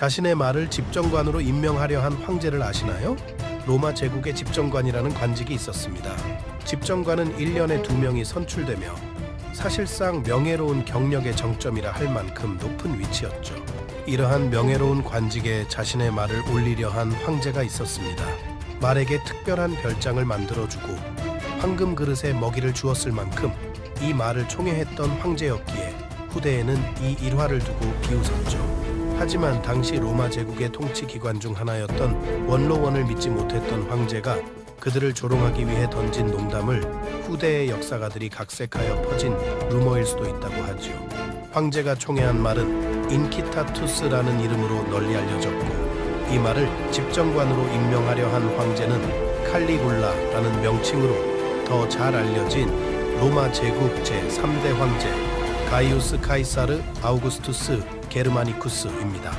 자신의 말을 집정관으로 임명하려 한 황제를 아시나요? 로마 제국의 집정관이라는 관직이 있었습니다. 집정관은 1년에 두 명이 선출되며 사실상 명예로운 경력의 정점이라 할 만큼 높은 위치였죠. 이러한 명예로운 관직에 자신의 말을 올리려 한 황제가 있었습니다. 말에게 특별한 별장을 만들어주고 황금 그릇에 먹이를 주었을 만큼 이 말을 총애했던 황제였기에 후대에는 이 일화를 두고 비웃었죠. 하지만 당시 로마 제국의 통치 기관 중 하나였던 원로원을 믿지 못했던 황제가 그들을 조롱하기 위해 던진 농담을 후대의 역사가들이 각색하여 퍼진 루머일 수도 있다고 하지요. 황제가 총애한 말은 인키타투스라는 이름으로 널리 알려졌고 이 말을 집정관으로 임명하려 한 황제는 칼리굴라라는 명칭으로 더 잘 알려진 로마 제국 제3대 황제 가이우스 카이사르 아우구스투스 게르마니쿠스입니다.